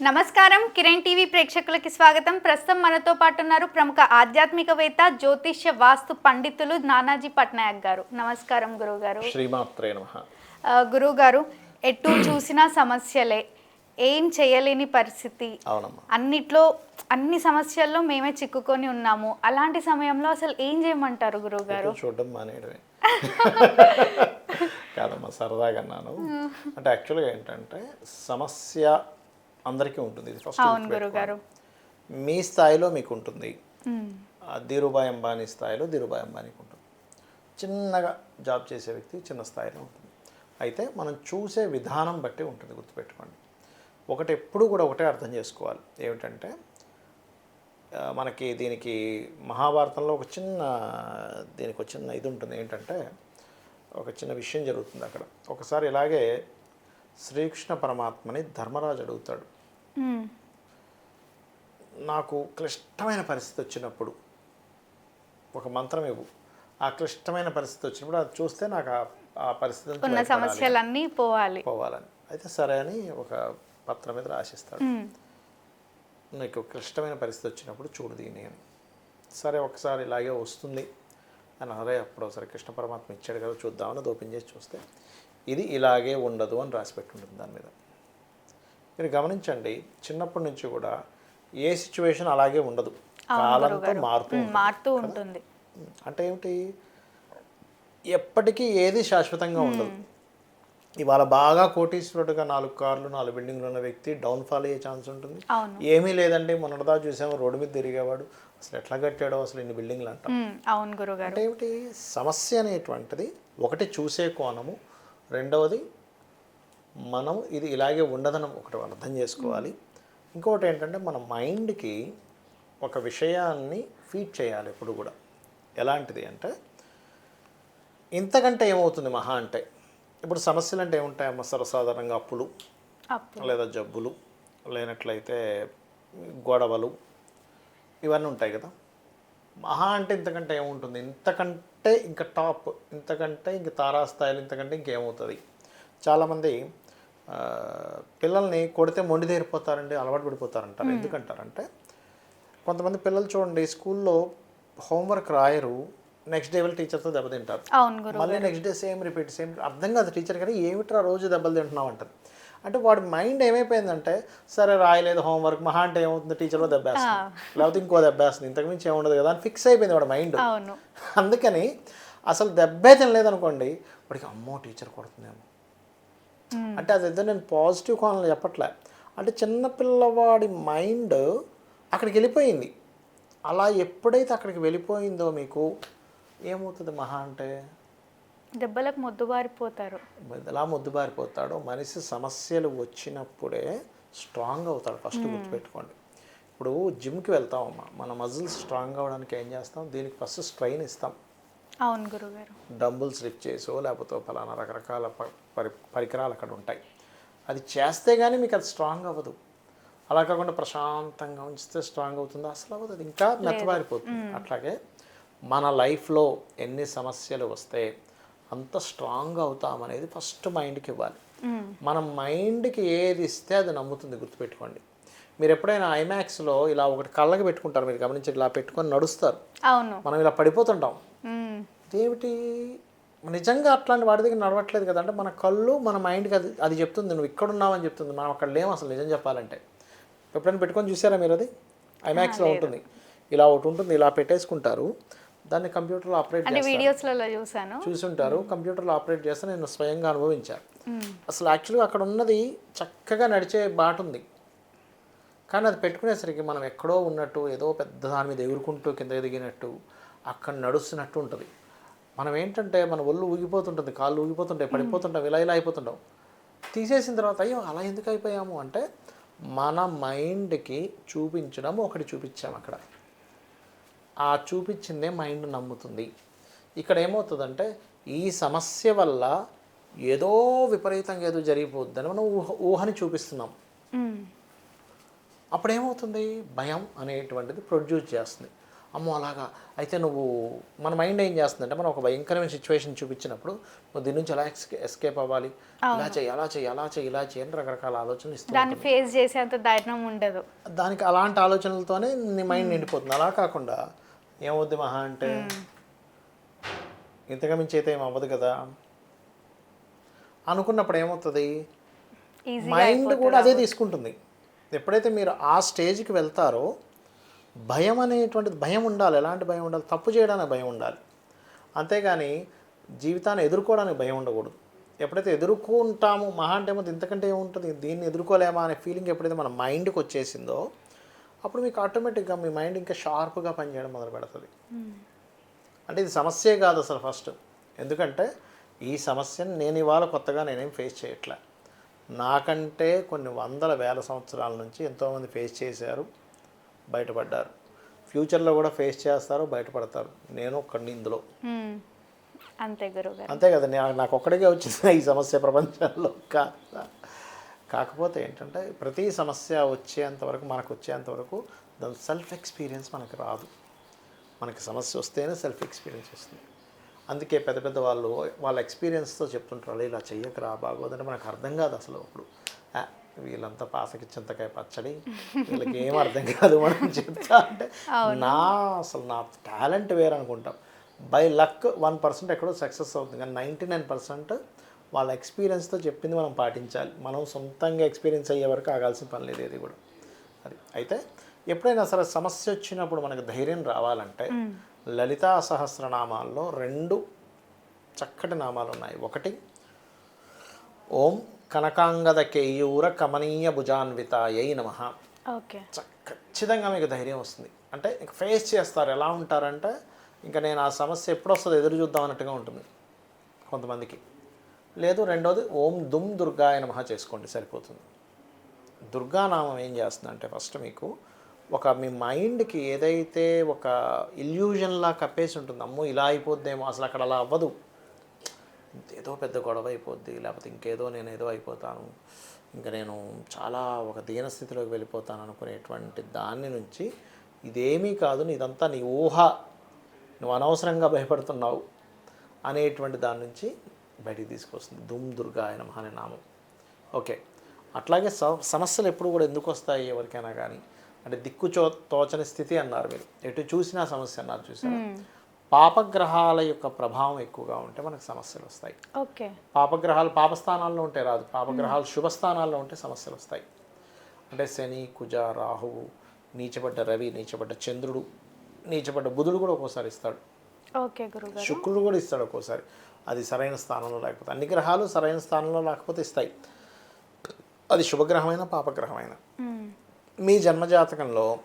నమస్కారం. కిరణ్ టీవీ ప్రేక్షకులకి స్వాగతం. ప్రస్తుతం మనతో పాటు ఉన్నారు ప్రముఖ ఆధ్యాత్మికవేత్త జ్యోతిష్య వాస్తు పండితులు నానాజీ పట్నాయక్ గారు. నమస్కారం గురువు గారు శ్రీమాత్రే నమ. గురువు గారు ఎటు చూసినా సమస్యలే. ఏం చేయలేని పరిస్థితి. అన్నిట్లో అన్ని సమస్యల్లో మేమే చిక్కుకొని ఉన్నాము. అలాంటి సమయంలో అసలు ఏం చేయమంటారు గురువు గారు ఎటు చూడడం మానేయడమే. కాదమ్మా సరదాగా అన్నాను. అంటే యాక్చువల్గా ఏంటంటే సమస్య అందరికీ ఉంటుంది. ఇది ఫస్ట్ మీ స్థాయిలో మీకు ఉంటుంది. ధీరుభాయ్ అంబానీ స్థాయిలో ధీరుభాయ్ అంబానీకి ఉంటుంది. చిన్నగా జాబ్ చేసే వ్యక్తి చిన్న స్థాయిలో ఉంటుంది. అయితే మనం చూసే విధానం బట్టి ఉంటుంది గుర్తుపెట్టుకోండి. ఒకటి ఎప్పుడు కూడా ఒకటే అర్థం చేసుకోవాలి. ఏమిటంటే మనకి దీనికి మహాభారతంలో ఒక చిన్న దీనికి ఒక చిన్న ఇది ఉంటుంది ఏంటంటే ఒక చిన్న విషయం జరుగుతుంది అక్కడ. ఒకసారి ఇలాగే శ్రీకృష్ణ పరమాత్మని ధర్మరాజు అడుగుతాడు. నాకు క్లిష్టమైన పరిస్థితి వచ్చినప్పుడు ఒక మంత్రం ఇవ్వు. ఆ క్లిష్టమైన పరిస్థితి వచ్చినప్పుడు అది చూస్తే నాకు ఆ- పరిస్థితి ఉన్న సమస్యలన్నీ పోవాలి. పోవాలని. అయితే సరే అని ఒక పత్రం మీద రాసిస్తాడు. నీకు క్లిష్టమైన పరిస్థితి వచ్చినప్పుడు చూడు దీన్ని అని. సరే ఒకసారి ఇలాగే వస్తుంది అని అరే అప్పుడు ఒకసారి కృష్ణ పరమాత్మ ఇచ్చాడు కదా చూద్దామని ఓపెన్ చేసి చూస్తే ఇది ఇలాగే ఉండదు అని రాసి పెట్టుంటుంది దాని మీద. మీరు గమనించండి చిన్నప్పటి నుంచి కూడా ఏ సిచ్యువేషన్ అలాగే ఉండదు. కాలంతో మారుతూ. మారుతూ ఉంటుంది. అంటే ఏమిటి? ఎప్పటికీ ఏది శాశ్వతంగా ఉండదు. ఇవాళ బాగా కోటీశ్వరుడుగా నాలుగు కార్లు నాలుగు బిల్డింగ్లు ఉన్న వ్యక్తి డౌన్ఫాల్ అయ్యే ఛాన్స్ ఉంటుంది. ఏమీ లేదండి మొన్నటిదా చూసాము రోడ్డు మీద తిరిగేవాడు. అసలు ఎట్లా కట్టాడో అసలు ఇన్ని బిల్డింగ్లు అంటాం. అవును అంటే ఏమిటి? సమస్య అనేటువంటిది ఒకటి చూసే కోణము రెండవది మనం ఇది ఇలాగే ఉండదని ఒకటి అర్థం చేసుకోవాలి. ఇంకొకటి ఏంటంటే మన మైండ్కి ఒక విషయాన్ని ఫీడ్ చేయాలి ఎప్పుడు కూడా. ఎలాంటిది అంటే ఇంతకంటే ఏమవుతుంది మహా అంటే? ఇప్పుడు సమస్యలు అంటే ఏముంటాయమ్మా సర్వసాధారణంగా అప్పులు. అప్పు లేదా జబ్బులు. లేనట్లయితే గొడవలు. ఇవన్నీ ఉంటాయి కదా. మహా అంటే ఇంతకంటే ఏముంటుంది? ఇంతకంటే ఇంకా టాప్. ఇంతకంటే ఇంక తారాస్థాయిలు ఇంతకంటే ఇంకేమవుతుంది? చాలామంది పిల్లల్ని కొడితే మొండి తీరిపోతారండి అలవాటు పడిపోతారంటారు. ఎందుకంటారంటే కొంతమంది పిల్లలు చూడండి స్కూల్లో హోంవర్క్ రాయరు నెక్స్ట్ డే వెళ్ళి టీచర్తో దెబ్బతింటారు. మళ్ళీ next day same repeat same అర్థం కాదు టీచర్ కానీ ఏమిట్రా రోజు దెబ్బలు తింటున్నావు అంటారు. అంటే వాడి మైండ్ ఏమైపోయిందంటే సరే రాయలేదు హోంవర్క్ మహా అంటే ఏమవుతుంది? టీచర్లో దెబ్బేస్తుంది. లేకపోతే ఇంకో దెబ్బేస్తుంది. ఇంతకు మించి ఏముండదు కదా అని ఫిక్స్ అయిపోయింది వాడి మైండ్ అందుకని అసలు దెబ్బే తినలేదు అనుకోండి వాడికి అమ్మో టీచర్ కొడుతుందేమో. అంటే అది ఏదో నేను పాజిటివ్ కోణంలో చెప్పట్లే. అంటే చిన్న పిల్లవాడి మైండ్ అక్కడికి వెళ్ళిపోయింది. అలా ఎప్పుడైతే అక్కడికి వెళ్ళిపోయిందో మీకు ఏమవుతుంది మహా అంటే? దెబ్బలకు మొద్దుబారిపోతారు. ఎలా ముద్దుబారిపోతాడో. మనిషి సమస్యలు వచ్చినప్పుడే స్ట్రాంగ్ అవుతాడు. ఫస్ట్ గుర్తుపెట్టుకోండి. ఇప్పుడు జిమ్కి వెళ్తామమ్మా మన మజిల్స్ స్ట్రాంగ్ అవ్వడానికి ఏం చేస్తాం? దీనికి ఫస్ట్ స్ట్రైన్ ఇస్తాం. అవును గురువు గారు డంబుల్స్ లిఫ్ట్ చేసో లేకపోతే ఫలానా రకరకాల పరి పరికరాలు అక్కడ ఉంటాయి. అది చేస్తే కానీ మీకు అది స్ట్రాంగ్ అవ్వదు. అలా కాకుండా ప్రశాంతంగా ఉంచితే స్ట్రాంగ్ అవుతుందా? అసలు అవ్వదు. అది ఇంకా మెత్తబారిపోతుంది. అట్లాగే మన లైఫ్లో ఎన్ని సమస్యలు వస్తే అంత స్ట్రాంగ్ అవుతామనేది ఫస్ట్ మైండ్కి ఇవ్వాలి. మన మైండ్కి ఏది ఇస్తే అది నమ్ముతుంది గుర్తుపెట్టుకోండి. మీరు ఎప్పుడైనా ఐమాక్స్లో ఇలా ఒకటి కళ్ళకి పెట్టుకుంటారు మీరు గమనించి ఇలా పెట్టుకొని నడుస్తారు. అవును. మనం ఇలా పడిపోతుంటాం. ఇదేమిటి నిజంగా అట్లాంటి వాడి దగ్గర నడవట్లేదు కదా అంటే మన కళ్ళు మన మైండ్కి అది అది చెప్తుంది. నువ్వు ఇక్కడ ఉన్నావని చెప్తుంది. మనం అక్కడ లేము అసలు నిజం చెప్పాలంటే. ఎప్పుడైనా పెట్టుకొని చూసారా మీరు అది? ఐమాక్స్లో ఉంటుంది. ఇలా ఒకటి ఉంటుంది. ఇలా పెట్టేసుకుంటారు. దాన్ని కంప్యూటర్లో ఆపరేట్ వీడియోస్లలో చూసాను చూసుంటారు. కంప్యూటర్లో ఆపరేట్ చేస్తే నేను స్వయంగా అనుభవించాను. అసలు యాక్చువల్గా అక్కడ ఉన్నది చక్కగా నడిచే బాట ఉంది. కానీ అది పెట్టుకునేసరికి మనం ఎక్కడో ఉన్నట్టు ఏదో పెద్ద దాని మీద ఎగురుకుంటూ కింద దిగినట్టు అక్కడ నడుస్తున్నట్టు ఉంటుంది. మనం ఏంటంటే మన ఒళ్ళు ఊగిపోతుంటుంది కాళ్ళు ఊగిపోతుంటాయి పడిపోతుంటాం ఇలా ఇలా అయిపోతుంటాం. తీసేసిన తర్వాత అయ్యో అలా ఎందుకు అయిపోయాము అంటే మన మైండ్కి చూపించడం ఒకటి చూపించాం అక్కడ. ఆ చూపించిందే మైండ్ నమ్ముతుంది. ఇక్కడ ఏమవుతుందంటే ఈ సమస్య వల్ల ఏదో విపరీతంగా ఏదో జరిగిపోద్దని మనం ఊహ ఊహని చూపిస్తున్నాం. ఉమ్, అప్పుడు ఏమవుతుంది భయం అనేటువంటిది ప్రొడ్యూస్ చేస్తుంది. అమ్మో అలాగా. అయితే నువ్వు మన మైండ్ ఏం చేస్తుందంటే మనం ఒక భయంకరమైన సిచ్యువేషన్ చూపించినప్పుడు నువ్వు దీని నుంచి ఎలా ఎస్కే ఎస్కేప్ అవ్వాలి? ఇలా చెయ్యి అలా చెయ్యి అలా చెయ్యి ఇలా చెయ్యి అని రకరకాల ఆలోచనలు ఇస్తుంది దాన్ని ఫేస్ చేసేంత ధైర్యం ఉండదు. దానికి అలాంటి ఆలోచనలతోనే నీ మైండ్ నిండిపోతుంది. అలా కాకుండా ఏమవుద్ది మహా అంటే ఇంతగా మించి అయితే ఏం అవ్వదు కదా. అనుకున్నప్పుడు ఏమవుతుంది? మైండ్ కూడా అదే తీసుకుంటుంది. ఎప్పుడైతే మీరు ఆ స్టేజ్కి వెళ్తారో భయం అనేటువంటిది భయం ఉండాలి. ఎలాంటి భయం ఉండాలి? తప్పు చేయడానికి భయం ఉండాలి. అంతేగాని జీవితాన్ని ఎదుర్కోవడానికి భయం ఉండకూడదు. ఎప్పుడైతే ఎదుర్కొంటాము మహా అంటే ఏమో ఇంతకంటే ఏముంటుంది? దీన్ని ఎదుర్కోలేమా అనే ఫీలింగ్ ఎప్పుడైతే మన మైండ్కి వచ్చేసిందో అప్పుడు మీకు ఆటోమేటిక్గా మీ మైండ్ ఇంకా షార్ప్గా పనిచేయడం మొదలు పెడుతుంది. అంటే ఇది సమస్యే కాదు అసలు ఫస్ట్ ఎందుకంటే ఈ సమస్యను నేను ఇవాళ కొత్తగా నేనేం ఫేస్ చేయట్లే. నాకంటే కొన్ని వందల వేల సంవత్సరాల నుంచి ఎంతోమంది ఫేస్ చేశారు. బయటపడ్డారు. ఫ్యూచర్లో కూడా ఫేస్ చేస్తారు బయటపడతారు. నేను ఒక్కడిని ఇందులో. అంతే గురుగారు అంతే కదా నాకు ఒక్కడికే వచ్చింది ఈ సమస్య ప్రపంచంలో. కాకపోతే ఏంటంటే ప్రతి సమస్య వచ్చేంత వరకు మనకు వచ్చేంత వరకు దాని సెల్ఫ్ ఎక్స్పీరియన్స్ మనకు రాదు. మనకి సమస్య వస్తేనే సెల్ఫ్ ఎక్స్పీరియన్స్ వస్తుంది. అందుకే పెద్ద పెద్ద వాళ్ళు వాళ్ళ ఎక్స్పీరియన్స్తో చెప్తుంటారు ఇలా చెయ్యకరా బాగోదంటే మనకు అర్థం కాదు అసలు అప్పుడు. వీళ్ళంతా పాసకి చింతకాయ పచ్చడి. వీళ్ళకి ఏం అర్థం కాదు మనం చెప్తా అంటే నా అసలు నా టాలెంట్ వేరు అనుకుంటాం. బై లక్ వన్ పర్సెంట్ ఎక్కడో సక్సెస్ అవుతుంది. కానీ నైంటీ నైన్ పర్సెంట్ వాళ్ళ ఎక్స్పీరియన్స్తో చెప్పింది మనం పాటించాలి. మనం సొంతంగా ఎక్స్పీరియన్స్ అయ్యే వరకు ఆగాల్సిన పని లేదు ఇది కూడా. అది. అయితే ఎప్పుడైనా సరే సమస్య వచ్చినప్పుడు మనకు ధైర్యం రావాలంటే లలితా సహస్రనామాల్లో రెండు చక్కటి నామాలు ఉన్నాయి. ఒకటి ఓం కనకాంగద కేయూర కమనీయ భుజాన్వితాయై నమ. ఓకే. ఖచ్చితంగా మీకు ధైర్యం వస్తుంది. అంటే ఇంక ఫేస్ చేస్తారు ఎలా ఉంటారంటే ఇంకా నేను ఆ సమస్య ఎప్పుడు వస్తుందో ఎదురు చూద్దాం అన్నట్టుగా ఉంటుంది కొంతమందికి. లేదు రెండోది ఓం దుమ్ దుర్గాయ నమః చేసుకోండి సరిపోతుంది. దుర్గానామం ఏం చేస్తుందంటే ఫస్ట్ మీకు ఒక మీ మైండ్కి ఏదైతే ఒక ఇల్యూజన్లా కప్పేసి ఉంటుంది అమ్మో ఇలా అయిపోద్దేమో అసలు అక్కడ అలా అవ్వదు. ఏదో పెద్ద గొడవ అయిపోద్ది లేకపోతే ఇంకేదో నేను ఏదో అయిపోతాను. ఇంకా నేను చాలా ఒక దీనస్థితిలోకి వెళ్ళిపోతాను అనుకునేటువంటి దాని నుంచి ఇదేమీ కాదు ఇదంతా నీ ఊహ నువ్వు అనవసరంగా భయపడుతున్నావు అనేటువంటి దాని నుంచి బయటికి తీసుకొస్తుంది. దుమ్ దుర్గా ఆయన అనే నామం. ఓకే. అట్లాగే సమస్యలు ఎప్పుడు కూడా ఎందుకు వస్తాయి ఎవరికైనా కానీ అంటే దిక్కు చో తోచని స్థితి అన్నారు మీరు. ఎటు చూసినా సమస్య అన్నారు చూసారు? పాపగ్రహాల యొక్క ప్రభావం ఎక్కువగా ఉంటే మనకు సమస్యలు వస్తాయి. ఓకే. పాపగ్రహాలు పాపస్థానాల్లో ఉంటే రాదు. పాపగ్రహాలు శుభస్థానాల్లో ఉంటే సమస్యలు వస్తాయి. అంటే శని కుజ రాహువు నీచబడ్డ రవి నీచబడ్డ చంద్రుడు నీచబడ్డ బుధుడు కూడా ఒక్కోసారి ఇస్తాడు. ఓకే గురుగారు. శుక్రుడు కూడా ఇస్తాడు ఒక్కోసారి. అది సరైన స్థానంలో లేకపోతే అన్ని గ్రహాలు సరైన స్థానంలో లేకపోతే ఇస్తాయి. అది శుభగ్రహమైన పాపగ్రహమైన. మీ జన్మజాతకంలో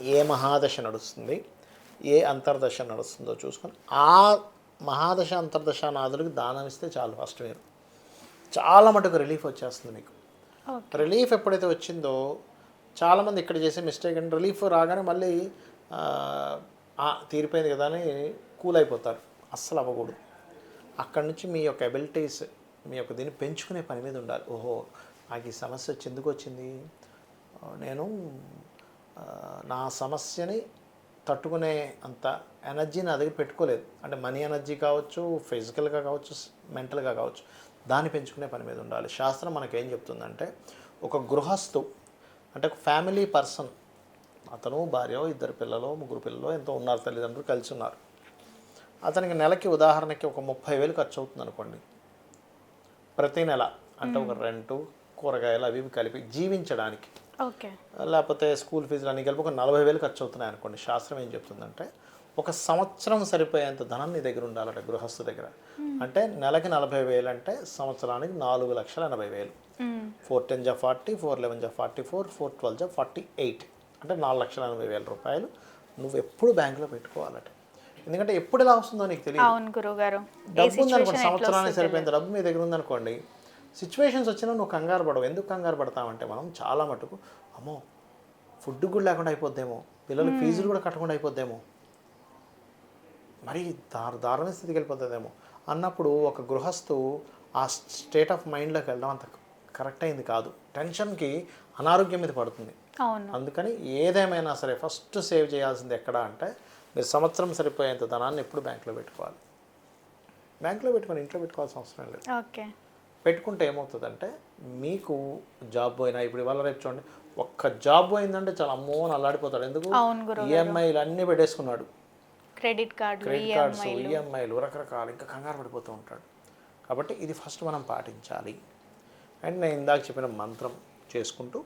ఏ మహాదశ నడుస్తుంది? ఏ అంతర్దశ నడుస్తుందో చూసుకొని ఆ మహాదశ అంతర్దశ నాదులకు దానం ఇస్తే చాలు ఫస్ట్ మీరు. చాలా మటుకు రిలీఫ్ వచ్చేస్తుంది మీకు. రిలీఫ్ ఎప్పుడైతే వచ్చిందో చాలామంది ఇక్కడ చేసే మిస్టేక్ అంటే రిలీఫ్ రాగానే మళ్ళీ తీరిపోయింది కదా అని కూల్ అయిపోతారు. అస్సలు అవ్వకూడదు. అక్కడి నుంచి మీ యొక్క ఎబిలిటీస్ మీ యొక్క దీన్ని పెంచుకునే పని మీద ఉండాలి. ఓహో నాకు ఈ సమస్య వచ్చి ఎందుకు వచ్చింది? నేను నా సమస్యని తట్టుకునే అంత ఎనర్జీ నా దగ్గర పెట్టుకోలేదు. అంటే మనీ ఎనర్జీ కావచ్చు ఫిజికల్గా కావచ్చు మెంటల్గా కావచ్చు దాన్ని పెంచుకునే పని మీద ఉండాలి. శాస్త్రం మనకేం చెప్తుందంటే ఒక గృహస్థు అంటే ఒక ఫ్యామిలీ పర్సన్ అతను భార్య ఇద్దరు పిల్లలు ముగ్గురు పిల్లలు ఎంతో ఉన్నారు తల్లిదండ్రులు కలిసి ఉన్నారు. అతనికి నెలకి ఉదాహరణకి ఒక ముప్పై వేలు ఖర్చు అవుతుంది అనుకోండి ప్రతి నెల అంటే ఒక రెంటు కూరగాయలు అవి ఇవి కలిపి జీవించడానికి లేకపోతే స్కూల్ ఫీజులు అన్ని కలిపి ఒక నలభై వేలు ఖర్చు అవుతున్నాయి అనుకోండి. శాస్త్రం ఏం చెప్తుందంటే ఒక సంవత్సరం సరిపోయేంత ధనం నీ దగ్గర ఉండాలట గృహస్థు దగ్గర. అంటే నెలకి నలభై వేలు అంటే సంవత్సరానికి నాలుగు లక్షల ఎనభై వేలు. ఫోర్ టెన్ జా ఫార్టీ ఫోర్ లెవెన్ జా ఫార్టీ ఫోర్ ఫోర్ ట్వెల్వ్ జా ఫార్టీ ఎయిట్. అంటే నాలుగు లక్షల ఎనభై వేల రూపాయలు నువ్వు ఎప్పుడు బ్యాంకులో పెట్టుకోవాలట. ఎందుకంటే ఎప్పుడు ఎలా వస్తుందో నీకు తెలియదు. డబ్బు ఉందనుకోండి సంవత్సరానికి సరిపోయేంత డబ్బు మీ దగ్గర ఉందనుకోండి సిచ్యువేషన్స్ వచ్చినా నువ్వు కంగారు పడవు. ఎందుకు కంగారు పడతావంటే మనం చాలా మటుకు అమ్మో ఫుడ్ కూడా లేకుండా అయిపోద్దేమో పిల్లలు ఫీజులు కూడా కట్టకుండా అయిపోద్దేమో. మరి దారు దారుణ స్థితికి వెళ్ళిపోతుందేమో. అన్నప్పుడు ఒక గృహస్థు ఆ స్టేట్ ఆఫ్ మైండ్లోకి వెళ్ళడం అంత కరెక్ట్ అయింది కాదు. టెన్షన్కి అనారోగ్యం మీద పడుతుంది. అందుకని ఏదేమైనా సరే ఫస్ట్ సేవ్ చేయాల్సింది ఎక్కడ అంటే మీరు సంవత్సరం సరిపోయేంత ధనాన్ని ఎప్పుడు బ్యాంకులో పెట్టుకోవాలి. బ్యాంకులో పెట్టుకొని ఇంట్లో పెట్టుకోవాల్సిన అవసరం లేదు. ఓకే. పెట్టుకుంటే ఏమవుతుందంటే మీకు జాబ్ పోయినా ఇప్పుడు ఇవాళ రేపు చూడండి ఒక్క జాబ్ పోయిందంటే చాలా అమ్మో అని అల్లాడిపోతాడు. ఎందుకు? ఈఎంఐలు అన్నీ పెట్టేసుకున్నాడు. క్రెడిట్ కార్డులు క్రెడిట్ కార్డ్స్ ఈఎంఐలు రకరకాలు ఇంకా కంగారు పడిపోతూ ఉంటాడు. కాబట్టి ఇది ఫస్ట్ మనం పాటించాలి. అండ్ నేను ఇందాక చెప్పిన మంత్రం చేసుకుంటూ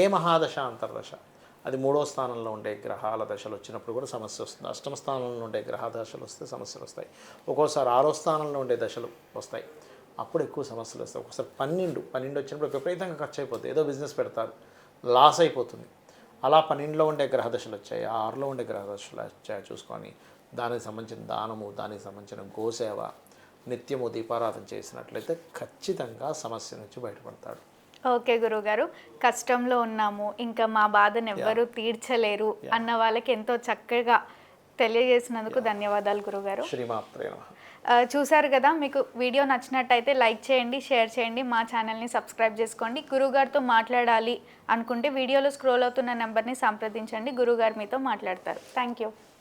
ఏ మహాదశ అంతర్దశ? అది మూడో స్థానంలో ఉండే గ్రహాల దశలు వచ్చినప్పుడు కూడా సమస్య వస్తుంది. అష్టమ స్థానంలో ఉండే గ్రహ దశలు వస్తే సమస్యలు వస్తాయి. ఒక్కోసారి ఆరో స్థానంలో ఉండే దశలు వస్తాయి. అప్పుడు ఎక్కువ సమస్యలు వస్తాయి. ఒకసారి పన్నెండు పన్నెండు వచ్చినప్పుడు విపరీతంగా ఖర్చు అయిపోతుంది ఏదో బిజినెస్ పెడతారు. లాస్ అయిపోతుంది. అలా పన్నెండులో ఉండే గ్రహ దశలు వచ్చాయి. ఆరులో ఉండే గ్రహ దశలు వచ్చాయి చూసుకొని దానికి సంబంధించిన దానము దానికి సంబంధించిన గోసేవ నిత్యము దీపారాధన చేసినట్లయితే ఖచ్చితంగా సమస్య నుంచి బయటపడతాడు. ఓకే గురుగారు. కష్టంలో ఉన్నాము. ఇంకా మా బాధను ఎవ్వరూ తీర్చలేరు అన్న వాళ్ళకి ఎంతో చక్కగా తెలియజేసినందుకు ధన్యవాదాలు గురుగారు. శ్రీమాత్రే నమః. ఆ, చూశారు కదా మీకు వీడియో నచ్చినట్టయితే లైక్ చేయండి షేర్ చేయండి మా ఛానల్ని సబ్స్క్రైబ్ చేసుకోండి. గురుగారితో మాట్లాడాలి అనుకుంటే వీడియోలో స్క్రోల్ అవుతున్న నెంబర్ని సంప్రదించండి. గురుగారు మీతో మాట్లాడతారు. Thank you.